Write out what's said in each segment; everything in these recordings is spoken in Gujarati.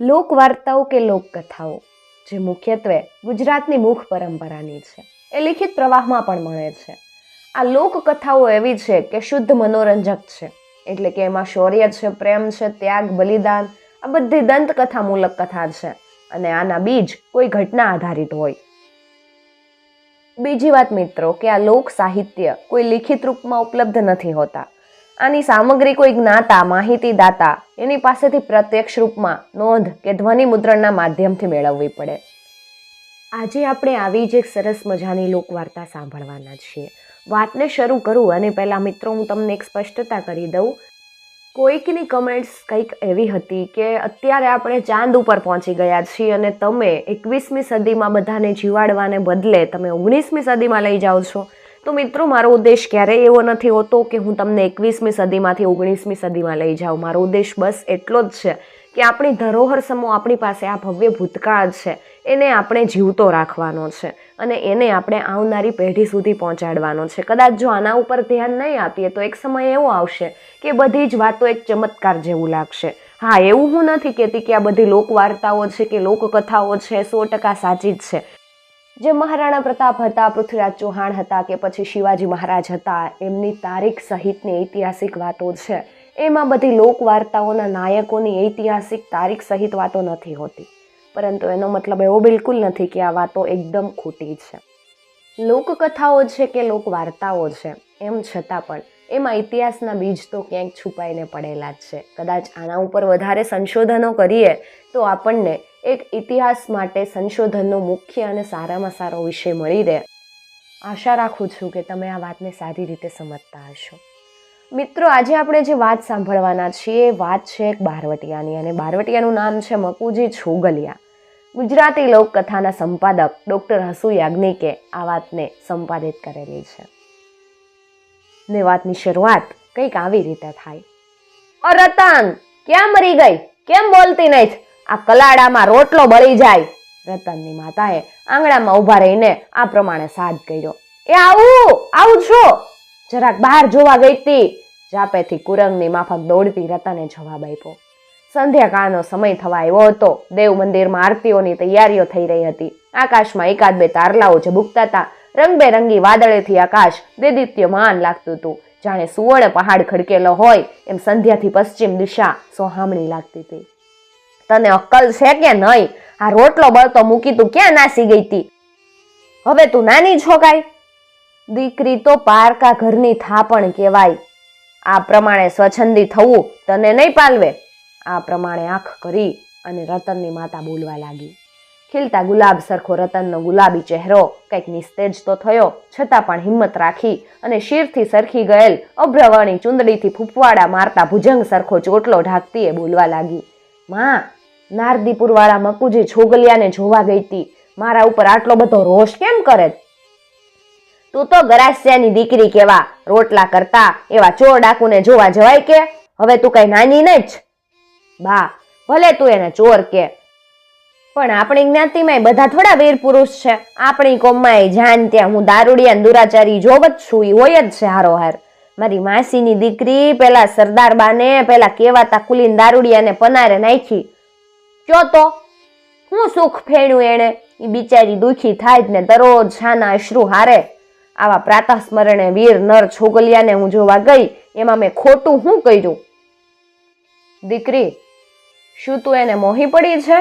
લોકવાર્તાઓ કે લોકકથાઓ, જે મુખ્યત્વે ગુજરાતની મુખ પરંપરાની છે. એ લિખિત પ્રવાહમાં પણ મળે છે. આ લોકકથાઓ એવી છે કે શુદ્ધ મનોરંજક છે. એટલે કે એમાં શૌર્ય છે, પ્રેમ છે, ત્યાગ, બલિદાન, આ બધી દંતકથામૂલક કથા છે. અને આના બીજ કોઈ ઘટના આધારિત હોય. બીજી વાત મિત્રો કે આ લોક સાહિત્ય કોઈ લિખિત રૂપમાં ઉપલબ્ધ નથી હોતા. આની સામગ્રી કોઈ જ્ઞાતા માહિતીદાતા એની પાસેથી પ્રત્યક્ષ રૂપમાં નોંધ કે ધ્વનિ મુદ્રણના માધ્યમથી મેળવવી પડે. આજે આપણે આવી જ એક સરસ મજાની લોકવાર્તા સાંભળવાના છીએ. વાતને શરૂ કરું અને પહેલાં મિત્રો, હું તમને એક સ્પષ્ટતા કરી દઉં. કોઈકની કમેન્ટ્સ કંઈક એવી હતી કે અત્યારે આપણે ચાંદ ઉપર પહોંચી ગયા છીએ અને તમે એકવીસમી સદીમાં બધાને જીવાડવાને બદલે તમે ઓગણીસમી સદીમાં લઈ જાઓ છો. તો મિત્રો, મારો ઉદ્દેશ ક્યારેય એવો નથી હોતો કે હું તમને એકવીસમી સદીમાંથી ઓગણીસમી સદીમાં લઈ જાઉં. મારો ઉદ્દેશ બસ એટલો જ છે કે આપણી ધરોહર સમૂહ આપણી પાસે આ ભવ્ય ભૂતકાળ છે. એને આપણે જીવતો રાખવાનો છે અને એને આપણે આવનારી પેઢી સુધી પહોંચાડવાનો છે. કદાચ જો આના ઉપર ધ્યાન નહીં આપીએ તો એક સમય એવો આવશે કે બધી જ વાતો એક ચમત્કાર જેવું લાગશે. હા, એવું હું નથી કહેતી કે આ બધી લોકવાર્તાઓ છે કે લોકકથાઓ છે, સો ટકા સાચી જ છે. જે મહારાણા પ્રતાપ હતા, પૃથ્વીરાજ ચૌહાણ હતા કે પછી શિવાજી મહારાજ હતા, એમની તારીખ સહિતની ઐતિહાસિક વાતો છે. એમાં બધી લોકવાર્તાઓના નાયકોની ઐતિહાસિક તારીખ સહિત વાતો નથી હોતી. પરંતુ એનો મતલબ એવો બિલકુલ નથી કે આ વાતો એકદમ ખોટી છે. લોકકથાઓ છે કે લોકવાર્તાઓ છે, એમ છતાં પણ એમાં ઇતિહાસના બીજ તો ક્યાંક છુપાઈને પડેલા જ છે. કદાચ આના ઉપર વધારે સંશોધનો કરીએ તો આપણને એક ઇતિહાસ માટે સંશોધનનો મુખ્ય અને સારામાં સારો વિષય મળી રહે. આશા રાખું છું કે તમે આ વાતને સારી રીતે સમજતા હશો. મિત્રો, આજે આપણે જે વાત સાંભળવાના છીએ એ વાત છે એક બારવટિયાની અને બારવટિયાનું નામ છે મકુજી છોગલિયા. ગુજરાતી લોકકથાના સંપાદક ડૉક્ટર હસુ યાજ્ઞિકે આ વાતને સંપાદિત કરેલી છે. ને વાતની શરૂઆત કંઈક આવી રીતે થાય. અ ક્યાં મરી ગઈ? કેમ બોલતી નહીં? આ કલાડામાં રોટલો બળી જાય. રતનની માતાએ આંગણામાં ઊભા રહીને આ પ્રમાણે સાદ કર્યો. એ આવું આવું છો? જરાક બહાર જોવા ગઈ તી જાપેથી કુરંગની માફક દોડતી રતને જવાબ આપ્યો. સંધ્યાકાળનો સમય થવા આવ્યો હતો. દેવ મંદિરમાં આરતીઓની તૈયારીઓ થઈ રહી હતી. આકાશમાં એકાદ બે તારલાઓ ઝબુકતા હતા. રંગબેરંગી વાદળેથી આકાશ દેદિત્યમાન લાગતું હતું. જાણે સુવર્ણ પહાડ ખડકેલો હોય એમ સંધ્યાથી પશ્ચિમ દિશા સોહામણી લાગતી હતી. તને અક્કલ છે કે નહીં? આ રોટલો બળતો મૂકી તું ક્યાં નાસી ગઈ તી? હવે તું નાની છો કાંઈ? દીકરી તો પારકા ઘરની થાપણ કહેવાય. આ પ્રમાણે સ્વચ્છંદી થવું તને નહીં પાલવે. આ પ્રમાણે આંખ કરી અને રતનની માતા બોલવા લાગી. ખીલતા ગુલાબ સરખો રતનનો ગુલાબી ચહેરો કંઈક નિસ્તેજ તો થયો, છતાં પણ હિંમત રાખી અને શીરથી સરખી ગયેલ અભ્રવાણી ચુંદડીથી ફૂફવાડા મારતા ભુજંગ સરખો ચોટલો ઢાંકતી એ બોલવા લાગી. માં નારદીપુરવાળા મકુજી છોગલિયાને જોવા ગઈ તી મારા ઉપર આટલો બધો રોષ કેમ કરે? તું તો ગરાસિયાની દીકરી કેવા રોટલા કરતા, એવા ચોર ડાકુને જોવા જવાય કે? હવે તું કઈ નાની ને જ. બા, ભલે તું એને ચોર કે, પણ આપણી જ્ઞાતિમાં બધા થોડા વીર પુરુષ છે. આપણી કોમમાં જાન ત્યાં હું દારૂડિયા દુરાચારી જોવ જ છું એ હોય જ છે હારો હાર મારી માસીની દીકરી પેલા સરદાર બાને પેલા કેવાતા કુલીન દારૂડિયાને પનારે નાખી કયો તો, હું સુખ ફેણ્યું એણે એ બિચારી દુઃખી થાય જ ને દરરોજ શાના અશ્રુ હારે. આવા પ્રાતઃ સ્મરણે વીર નર છોગલિયાને હું જોવા ગઈ, એમાં મેં ખોટું શું કર્યું? દીકરી, શું તું એને મોહી પડી છે?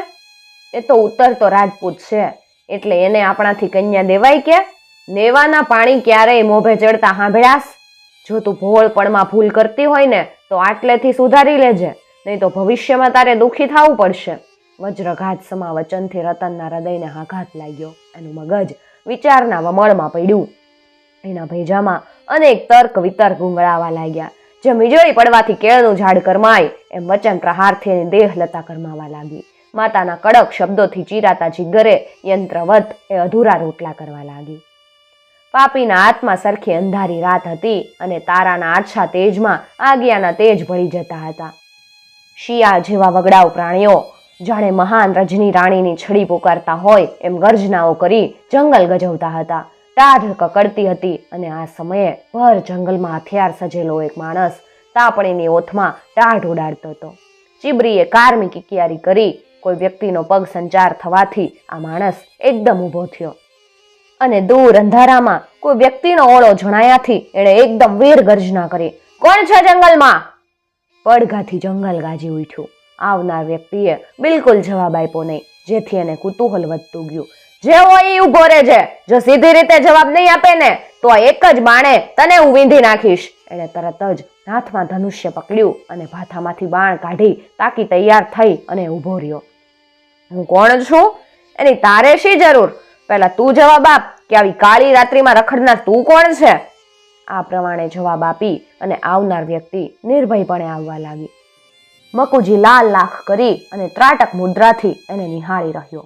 એ તો ઉતરતો રાજપૂત છે, એટલે એને આપણાથી કન્યા દેવાય કે? નેવાના પાણી ક્યારેય મોભે ચડતા હાંભળાશ જો તું ભોળપણમાં ભૂલ કરતી હોય ને, તો આટલેથી સુધારી લેજે, નહીં તો ભવિષ્યમાં તારે દુઃખી થવું પડશે. વજ્રઘાત સમા વચનથી રતનના હૃદયને આઘાત લાગ્યો. એનું મગજ વિચારના વમળમાં પડ્યું. એના ભેજામાં અનેક તર્ક વિતર્ક ગુંગળાવા લાગ્યા. જેમ વીજળી પડવાથી કેળનું ઝાડ કરમાય, એમ વચન પ્રહારથી એની દેહલતા કરમાવા લાગી. માતાના કડક શબ્દોથી ચીરાતા જીગરે યંત્રવત એ અધૂરા રોટલા કરવા લાગી. પાપીના હાથમાં સરખી અંધારી રાત હતી અને તારાના આછા તેજમાં આગિયાના તેજ ભળી જતા હતા. શિયા જેવા વગડાવ પ્રાણીઓ જાણે મહાન રજની રાણીની છડી પુકારતા હોય એમ ગર્જનાઓ કરી જંગલ ગજવતા હતા. ટાઢ કકડતી હતી અને આ સમયે ભર જંગલમાં હથિયાર સજેલો એક માણસ તાપણીની ઓથમાં ટાઢ ઉડાડતો હતો. ચીબરીએ કારમી કિકિયારી કરી કોઈ વ્યક્તિનો પગ સંચાર થવાથી આ માણસ એકદમ ઊભો થયો. અને દૂર અંધારામાં કોઈ વ્યક્તિનો ઓળો જણાયાથી એણે એકદમ વીર ગર્જના કરી, કોણ છે જંગલમાં? પડઘાથી જંગલ ગાજી ઉઠ્યું. આવનાર વ્યક્તિએ બિલકુલ જવાબ આપ્યો નહીં. જેથી એને કુતૂહલ વધતું ગયું. જે હોય એ ઊભો રહેજે. જો સીધી રીતે જવાબ નહીં આપે ને, તો એક જ બાણે તને હું વીંધી નાખીશ. એણે તરત જ હાથમાં ધનુષ્ય પકડ્યું અને ભાથામાંથી બાણ કાઢી તાકી તૈયાર થઈ અને ઊભો રહ્યો. હું કોણ છું? એની તારે શી જરૂર? પહેલા તું જવાબ આપ કે આવી કાળી રાત્રિમાં રખડનાર તું કોણ છે? આ પ્રમાણે જવાબ આપી અને આવનાર વ્યક્તિ નિર્ભયપણે આવવા લાગી. મકુજી લાલ લાખ કરી અને ત્રાટક મુદ્રાથી એને નિહાળી રહ્યો.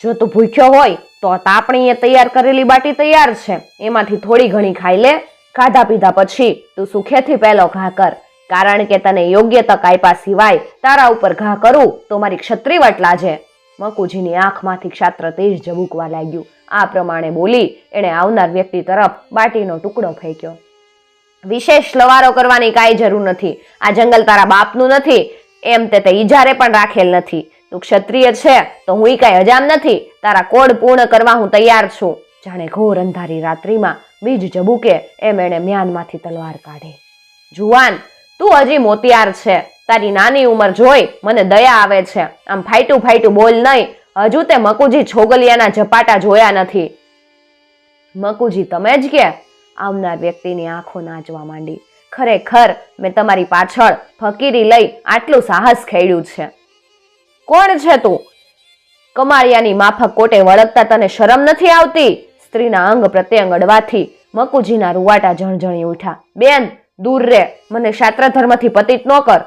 જો તું ભૂખ્યો હોય તો તાપણીએ તૈયાર કરેલી બાટી તૈયાર છે. એમાંથી થોડી ઘણી ખાઈ લે. ખાધા પીધા પછી તું સુખેથી પહેલો ઘા કર. કારણ કે તને યોગ્ય તક આપ્યા સિવાય તારા ઉપર ઘા કરું તો મારી ક્ષત્રિવટ લાજે. મકુજીની આંખમાંથી ક્ષાત્ર તેજ ઝબૂકવા લાગ્યું. આ પ્રમાણે બોલી એણે આવનાર વ્યક્તિ તરફ બાટીનો ટુકડો ફેંક્યો. વિશેષ લવારો કરવાની કાંઈ જરૂર નથી. આ જંગલ તારા બાપનું નથી, એમ તે તે ઈજારે પણ રાખેલ નથી. તું ક્ષત્રિય છે, તો હું કાંઈ અજામ નથી. તારા કોડ પૂર્ણ કરવા હું તૈયાર છું. જાણે ઘોર અંધારી રાત્રિમાં બીજ જબુકે એમ એણે મ્યાનમાંથી તલવાર કાઢી. જુવાન, તું હજી મોતિયાર છે. તારી નાની ઉંમર જોઈ મને દયા આવે છે. આમ ફાઈટું ફાઈટું બોલ નહીં. હજુ તે મકુજી છોગલિયાના ઝપાટા જોયા નથી. મકુજી, તમે જ કે? આવનાર વ્યક્તિની આંખો નાચવા માંડી. ખરેખર, મેં તમારી પાછળ ફકીરી લઈ આટલું સાહસ ખેડ્યું છે. કોણ છે તું? કમાળિયાની માફક કોટે વળગતા તને શરમ નથી આવતી? સ્ત્રીના અંગ પ્રત્યંગ અડવાથી મકુજીના રૂવાટા જણજણી ઉઠ્યા. બેન, દૂર રે, મને શાસ્ત્ર ધર્મથી પતિત ન કર.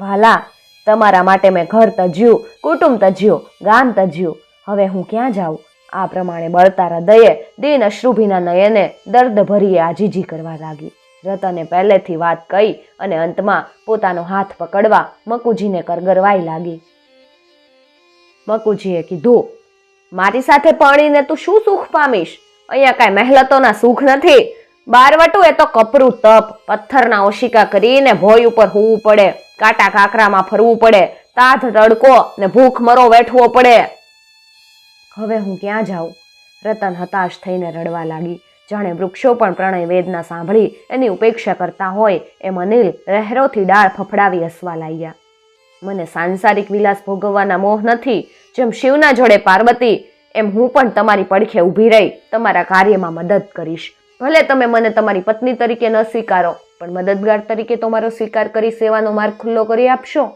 વાલા, તમારા માટે મેં ઘર તજ્યું, કુટુંબ તજ્યું, ગામ તજ્યું. હવે હું ક્યાં જાઉં? આ પ્રમાણે બળતા હૃદયે દિન અશ્રુભીના નયને દર્દ ભરીએ આજીજી કરવા લાગી. રતને પહેલેથી વાત કહી અને અંતમાં પોતાનો હાથ પકડવા મકુજીને કરગરવાઈ લાગી. મકુજીએ કીધું, મારી સાથે પરણીને તું શું સુખ પામીશ? અહીંયા કાંઈ મહેલતોના સુખ નથી. બારવટું એ તો કપરું તપ, પથ્થરના ઓશિકા કરીને ભોય ઉપર હોવું પડે, કાંટા કાકરામાં ફરવું પડે તાથ તડકો ને ભૂખ મરો વેઠવો પડે. હવે હું ક્યાં જાઉં? રતન હતાશ થઈને રડવા લાગી. જાણે વૃક્ષો પણ પ્રણય વેદના સાંભળી એની ઉપેક્ષા કરતા હોય એમ અનિલ રહેરોથી ડાળ ફફડાવી હસવા લાગ્યા. મને સાંસારિક વિલાસ ભોગવવાના મોહ નથી. જેમ શિવના જોડે પાર્વતી, એમ હું પણ તમારી પડખે ઊભી રહી, તમારા કાર્યમાં મદદ કરીશ. ભલે તમે મને તમારી પત્ની તરીકે ન સ્વીકારો, પણ મદદગાર તરીકે તો મારો સ્વીકાર કરી સેવાનો માર્ગ ખુલ્લો કરી આપશો.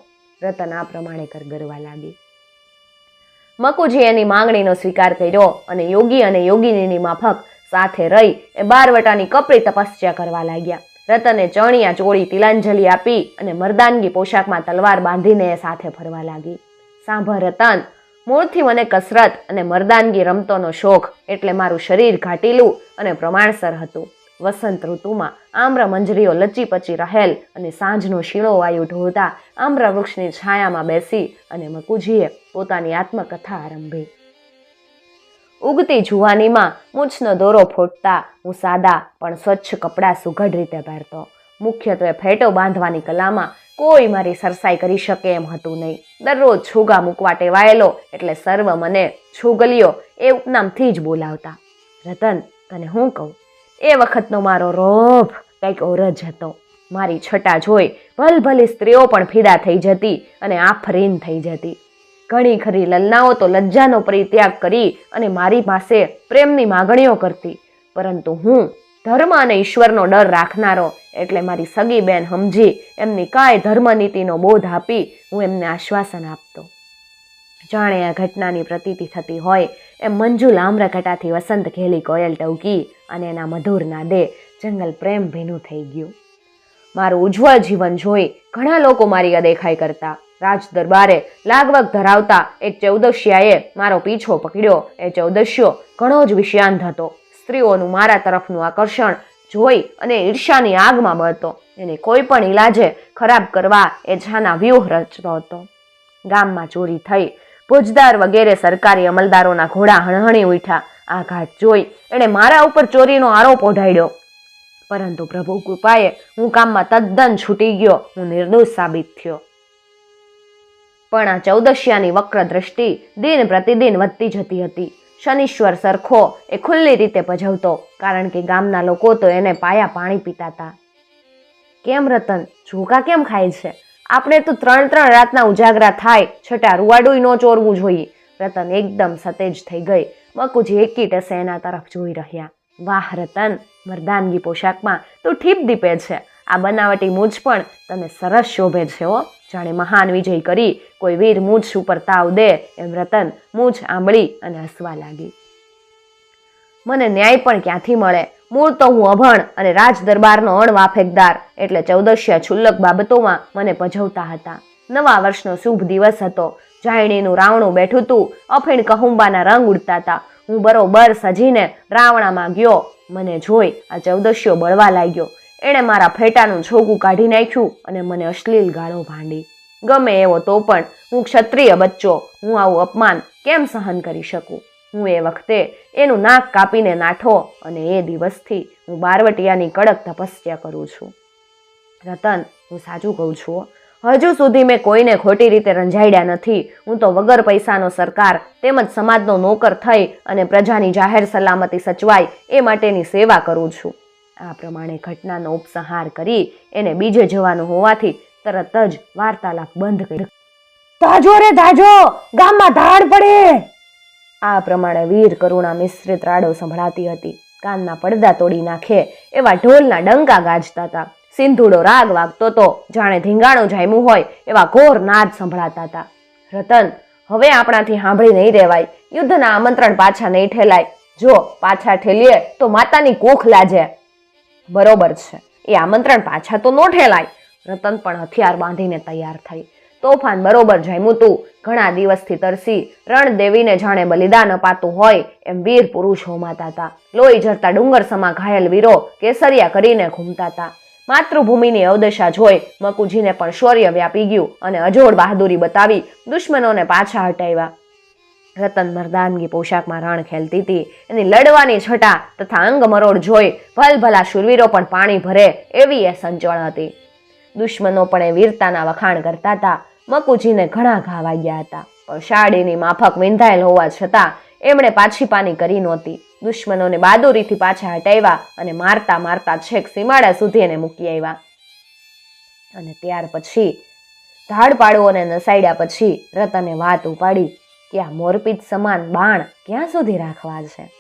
રતન આ પ્રમાણે કરગરવા લાગી. મકુજી એની માંગણીનો સ્વીકાર કર્યો અને યોગી અને યોગિનીની માફક સાથે રહી એ બારવટાની કપરી તપસ્યા કરવા લાગ્યા. રતને ચણિયા ચોળી તિલાંજલિ આપી અને મર્દાનગી પોશાકમાં તલવાર બાંધીને એ સાથે ફરવા લાગી. સાંભળ રતન, મૂળથી મને કસરત અને મર્દાનગી રમતોનો શોખ એટલે મારું શરીર ઘાટીલું અને પ્રમાણસર હતું. વસંત ઋતુમાં આમ્ર મંજરીઓ લચી પચી રહેલ અને સાંજનો શીળો વાયુ ઢોળતા આમ્ર વૃક્ષની છાયામાં બેસી અને મકુજીએ પોતાની આત્મકથા આરંભી. ઉગતી જુવાનીમાં મૂછનો દોરો ફોટતા હું સાદા પણ સ્વચ્છ કપડાં સુઘડ રીતે પહેરતો. મુખ્યત્વે ફેટો બાંધવાની કલામાં કોઈ મારી સરસાઈ કરી શકે એમ હતું નહીં. દરરોજ છોગા મૂકવા ટેવાયેલો એટલે સર્વ મને છોગલીઓ એ ઉપનામથી જ બોલાવતા. રતન, તને હું કહું? એ વખતનો મારો રોભ કંઈક ઓર જ હતો. મારી છટા જોઈ ભલભલી સ્ત્રીઓ પણ ફિદા થઈ જતી અને આફરીન થઈ જતી. ઘણી ખરી લલનાઓ તો લજ્જાનો પરિત્યાગ કરી અને મારી પાસે પ્રેમની માગણીઓ કરતી. પરંતુ હું ધર્મ અને ઈશ્વરનો ડર રાખનારો એટલે મારી સગી બેન સમજી એમની કાંઈ ધર્મનીતિનો બોધ આપી હું એમને આશ્વાસન આપતો. જાણે આ ઘટનાની પ્રતીતિ થતી હોય એમ મંજુ લામ્રકટાથી વસંત ઘેલી કોયલ ટવકી અને એના મધુર નાદે જંગલ પ્રેમ ભીનું થઈ ગયું. મારું ઉજ્જવળ જીવન જોઈ ઘણા લોકો મારી અદેખાઈ કરતા. રાજ દરબારે લાગવગ ધરાવતા એક ચૌદશિયાએ મારો પીછો પકડ્યો. એ ચૌદશ્યો ઘણો જ વિષયાંત હતો. સ્ત્રીઓનું મારા તરફનું આકર્ષણ જોઈ અને ઈર્ષાની આગમાં બળતો. એને કોઈ પણ ઈલાજે ખરાબ કરવા એ છાના વ્યૂહ રચતો હતો. ગામમાં ચોરી થઈ ભોજદાર વગેરે સરકારી અમલદારોના ઘોડા હણહણી ઉઠ્યા. આ ઘાટ જોઈ એણે મારા ઉપર ચોરીનો આરોપ ઓઢાડ્યો. પરંતુ પ્રભુ કૃપાએ હું કામમાં તદ્દન છૂટી ગયો. હું નિર્દોષ સાબિત થયો. પણ આ ચૌદશિયાની વક્ર દ્રષ્ટિ દિન પ્રતિદિન વધતી જતી હતી. શનિશ્વર સરખો એ ખુલ્લી રીતે ભજવતો કારણ કે ગામના લોકો તો એને પાયા પાણી પીતા હતા. કેમ રતન? ઝોકા કેમ ખાય છે? આપણે તો ત્રણ ત્રણ રાતના ઉજાગરા થાય છટા રૂવાડું ન ચોરવું જોઈએ. રતન એકદમ સતેજ થઈ ગઈ. મકુજી એકી ટસે એના તરફ જોઈ રહ્યા. વાહ, રતન મરદાનગી પોશાકમાં તો ઠીપ દીપે છે. આ બનાવટી મૂછ પણ તને સરસ શોભે છે, હો. જાણે મહાન વિજય કરી કોઈ વીર મૂછ ઉપર તાવ દે એમ રતન મૂછ આંબળી અને હસવા લાગી. મને ન્યાય પણ ક્યાંથી મળે? મૂળ તો હું અભણ અને રાજ દરબારનો અણવાફેકદાર એટલે ચૌદશ્ય છુલ્લક બાબતોમાં મને ભજવતા હતા. નવા વર્ષનો શુભ દિવસ હતો. જાયણીનું રાવણું બેઠું તું. અફીણ કહુંબાના રંગ ઉડતા હતા હું બરોબર સજીને રાવણામાં ગયો. મને જોઈ આ ચૌદશ્યો બળવા લાગ્યો. એણે મારા ફેટાનું છોકું કાઢી નાખ્યું અને મને અશ્લીલ ગાળો ભાંડી. ગમે એવો તો પણ હું ક્ષત્રિય બચ્ચો. હું આવું અપમાન કેમ સહન કરી શકું? હું એ વખતે એનું નાક કાપીને નાઠો અને એ દિવસથી હું બારવટિયાની કડક તપસ્યા કરું છું. રતન, હું સાચું કહું છું હજુ સુધી મેં કોઈને ખોટી રીતે રંજાડ્યા નથી. હું તો વગર પૈસાનો સરકાર, તેમજ સમાજનો નોકર થઈ અને પ્રજાની જાહેર સલામતી સચવાય એ માટેની સેવા કરું છું. આ પ્રમાણે ઘટનાનો ઉપસંહાર કરી એને બીજે જવાનું હોવાથી તરત જ વાર્તાલાપ બંધ કરી. ધાજો રે ધાજો! ગામમાં ધાડ પડે! આ પ્રમાણે વીર કરુણા મિશ્રિત રાડો સંભળાતી હતી. કાનના પડદા તોડી નાખે એવા ઢોલના ડંકા ગાજતા હતા. સિંધુડો રાગ વાગતો તો જાણે ધીંગાણું જામ્યું હોય એવા ઘોર નાદ સંભળાતા હતા. રતન, હવે આપણાથી સાંભળી નહીં રહેવાય યુદ્ધના આમંત્રણ પાછા નહીં ઠેલાય. જો પાછા ઠેલીએ તો માતાની કોખ લાજે. બરોબર છે. એ આમંત્રણ પાછા તો નો ઠેલાય. રતન પણ હથિયાર બાંધીને તૈયાર થઈ. તોફાન બરોબર જામ્યું તું. ઘણા દિવસથી તરસી, રણદેવીને જાણે બલિદાન અપાતું હોય એમ વીર પુરુષ હોમાતા હતા. લોહી ઝરતા ડુંગર સમા ઘાયલ વીરો કેસરિયા કરીને ઘૂમતા હતા. માતૃભૂમિની અવદશા જોઈ મકુજીને પણ શૌર્ય વ્યાપી ગયું અને અજોડ બહાદુરી બતાવી દુશ્મનોને પાછા હટાવ્યા. રતન મરદાનગી પોશાકમાં રણ ખેલતી હતી. એની લડવાની છટા તથા અંગ મરોડ જોઈ ભલભલા શૂરવીરો પણ પાણી ભરે એવી એ સંચળ હતી. દુશ્મનો પણ એ વીરતાના વખાણ કરતા હતા. મકુજીને ઘણા ઘા વાગ્યા હતા. પણ શાળીની માફક વિંધાયેલ હોવા છતાં એમણે પાછી પાની કરી નહોતી. દુશ્મનોને બહાદુરીથી પાછા હટાવ્યા અને મારતા મારતા છેક સીમાડા સુધી એને મૂકી આવ્યા. અને ત્યાર પછી ધાડપાડુઓને નસાડ્યા પછી રતને વાત ઉપાડી કે આ મોરપીચ સમાન બાણ ક્યાં સુધી રાખવા છે?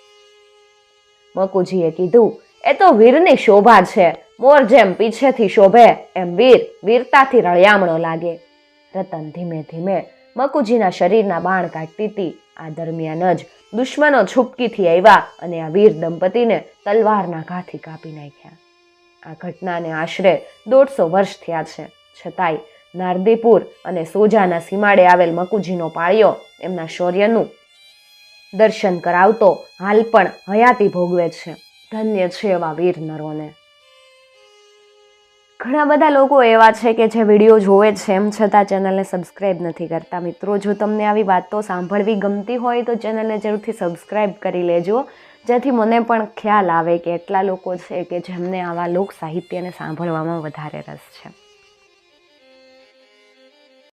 મકુજીએ કીધું, એ તો વીરની શોભા છે. મોર જેમ પીછેથી શોભે, એમ વીર વીરતાથી રળિયામણો લાગે. રતન ધીમે ધીમે મકુજીના શરીરના બાણ કાઢતી હતી. આ દરમિયાન જ દુશ્મનો છુપકીથી આવ્યા અને આ વીર દંપતીને તલવારના ઘાથી કાપી નાખ્યા. આ ઘટનાને આશરે દોઢસો વર્ષ થયા છે. છતાંય નારદીપુર અને સોજાના સીમાડે આવેલ મકુજીનો પાળિયો એમના શૌર્યનું દર્શન કરાવતો હાલ પણ હયાતી ભોગવે છે. ધન્ય છે એવા વીર નરોને. ઘણા બધા લોકો એવા છે કે જે વીડિયો જોવે છે, એમ છતાં ચેનલને સબસ્ક્રાઈબ નથી કરતા. મિત્રો, જો તમને આવી વાતો સાંભળવી ગમતી હોય તો ચેનલને જરૂરથી સબસ્ક્રાઈબ કરી લેજો. જેથી મને પણ ખ્યાલ આવે કે એટલા લોકો છે કે જેમને આવા લોક સાહિત્યને સાંભળવામાં વધારે રસ છે.